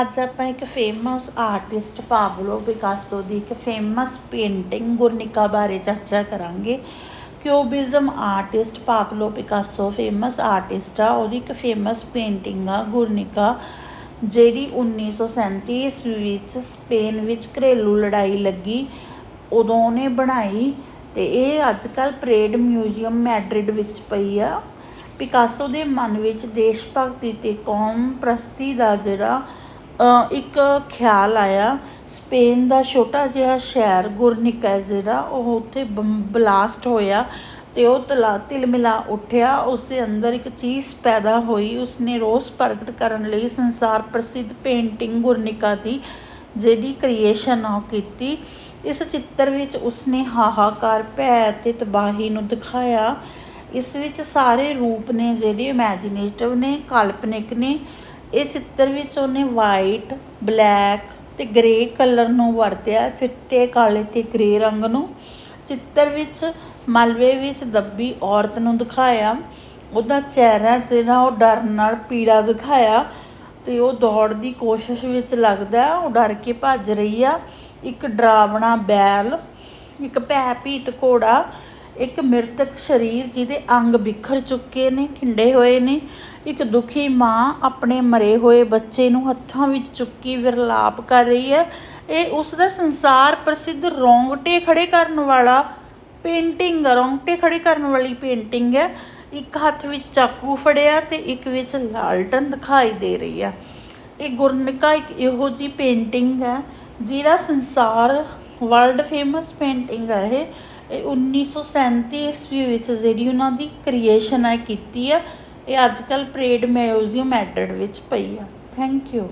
ਅੱਜ ਆਪਾਂ ਇੱਕ ਫੇਮਸ ਆਰਟਿਸਟ ਪਾਬਲੋ ਪਿਕਾਸੋ ਦੀ ਇੱਕ ਫੇਮਸ ਪੇਂਟਿੰਗ ਗੁਰਨਿਕਾ ਬਾਰੇ ਚਰਚਾ ਕਰਾਂਗੇ। Cubism artist Pablo Picasso famous artist ਆ, ਉਹਦੀ ਇੱਕ ਫੇਮਸ ਪੇਂਟਿੰਗ ਆ ਗੁਰਨਿਕਾ ਜਿਹੜੀ 1937 ਈਸਵੀ ਵਿੱਚ ਸਪੇਨ ਵਿੱਚ ਘਰੇਲੂ ਲੜਾਈ ਲੱਗੀ। ਉਦੋਂ ਉਹਨੇ ਬਣਾਈ ਤੇ ਇਹ ਅੱਜ ਕੱਲ ਪਰੇਡ ਮਿਊਜ਼ੀਅਮ ਮੈਡਰਿਡ ਵਿੱਚ ਪਈ ਆ। ਪਿਕਾਸੋ ਦੇ ਮਨ ਵਿੱਚ ਦੇਸ਼ ਭਗਤੀ ਤੇ ਕੌਮ ਪ੍ਰਸਤੀ ਦਾ ਜਿਹੜਾ ਇੱਕ ਖਿਆਲ ਆਇਆ, ਸਪੇਨ ਦਾ ਛੋਟਾ ਜਿਹਾ ਸ਼ਹਿਰ ਗੁਰਨਿਕਾ ਹੈ ਜਿਹੜਾ, ਉਹ ਉੱਥੇ ਬਲਾਸਟ ਹੋਇਆ ਤੇ ਉਹ ਤਲਾ, ਤਿਲਮਿਲਾ ਉੱਠਿਆ ਉਸ ਦੇ ਅੰਦਰ ਇੱਕ ਚੀਜ਼ ਪੈਦਾ ਹੋਈ, ਉਸਨੇ ਰੋਸ ਪ੍ਰਗਟ ਕਰਨ ਲਈ ਸੰਸਾਰ ਪ੍ਰਸਿੱਧ ਪੇਂਟਿੰਗ ਗੁਰਨਿਕਾ ਦੀ ਜਿਹੜੀ ਕ੍ਰੀਏਸ਼ਨ ਆ ਉਹ ਕੀਤੀ। ਇਸ ਚਿੱਤਰ ਵਿੱਚ ਉਸਨੇ ਹਾਹਾਕਾਰ, ਭੈ ਅਤੇ ਤਬਾਹੀ ਨੂੰ ਦਿਖਾਇਆ। ਇਸ ਵਿੱਚ ਸਾਰੇ ਰੂਪ ਨੇ, ਜਿਹੜੇ ਇਮੈਜਿਨੇਟਿਵ ਨੇ, ਕਾਲਪਨਿਕ ਨੇ ਇਹ ਚਿੱਤਰ ਵਿੱਚ ਉਹਨੇ ਵਾਈਟ ਬਲੈਕ ਤੇ ਗ੍ਰੇ ਕਲਰ ਨੂੰ ਵਰਤਿਆ, ਚਿੱਟੇ, ਕਾਲੇ ਤੇ ਗ੍ਰੇ ਰੰਗ ਨੂੰ। ਚਿੱਤਰ ਵਿੱਚ ਮਲਬੇ ਵਿੱਚ ਦੱਬੀ ਔਰਤ ਨੂੰ ਦਿਖਾਇਆ। ਉਹਦਾ ਚਿਹਰਾ ਜਿਹੜਾ ਉਹ ਡਰ ਨਾਲ ਪੀੜਾ ਦਿਖਾਇਆ ਤੇ ਉਹ ਦੌੜ ਦੀ ਕੋਸ਼ਿਸ਼ ਵਿੱਚ ਲੱਗਦਾ, ਉਹ ਡਰ ਕੇ ਭੱਜ ਰਹੀ ਆ। ਇੱਕ ਡਰਾਵਣਾ ਬੈਲ, ਇੱਕ ਭੈ ਭੀਤ ਘੋੜਾ, ਇੱਕ ਮ੍ਰਿਤਕ ਸਰੀਰ ਜਿਹਦੇ ਅੰਗ ਬਿਖਰ ਚੁੱਕੇ ਨੇ, ਖਿੰਡੇ ਹੋਏ ਨੇ। ਇੱਕ ਦੁਖੀ ਮਾਂ ਆਪਣੇ ਮਰੇ ਹੋਏ ਬੱਚੇ ਨੂੰ ਹੱਥਾਂ ਵਿੱਚ ਚੁੱਕੀ ਵਿਰਲਾਪ ਕਰ ਰਹੀ ਹੈ। ਇਹ ਉਸ ਦਾ ਸੰਸਾਰ ਪ੍ਰਸਿੱਧ ਰੋਂਗਟੇ ਖੜੇ ਕਰਨ ਵਾਲਾ ਪੇਂਟਿੰਗ ਰੋਂਗਟੇ ਖੜੇ ਕਰਨ ਵਾਲੀ ਪੇਂਟਿੰਗ ਹੈ। ਇੱਕ ਹੱਥ ਵਿੱਚ ਚਾਕੂ ਫੜਿਆ ਤੇ ਇੱਕ ਵਿੱਚ ਲਾਲਟਨ ਦਿਖਾਈ ਦੇ ਰਹੀ ਹੈ। ਇਹ ਗੁਰਨਿਕਾ ਇੱਕ ਇਹੋ ਜੀ ਪੇਂਟਿੰਗ ਹੈ ਜਿਹੜਾ ਸੰਸਾਰ ਵਰਲਡ ਫੇਮਸ ਪੇਂਟਿੰਗ ਹੈ ਇਹ। ਇਹ 1937 ਈਸਵੀ ਵਿੱਚ ਜਿਹੜੀ ਉਹਨਾਂ ਦੀ ਕ੍ਰੀਏਸ਼ਨ ਹੈ ਕੀਤੀ ਹੈ। ਇਹ ਅੱਜ ਕੱਲ੍ਹ ਪਰੇਡ ਮਿਊਜ਼ੀਅਮ ਐਡਡ ਵਿੱਚ ਪਈ ਆ। Thank you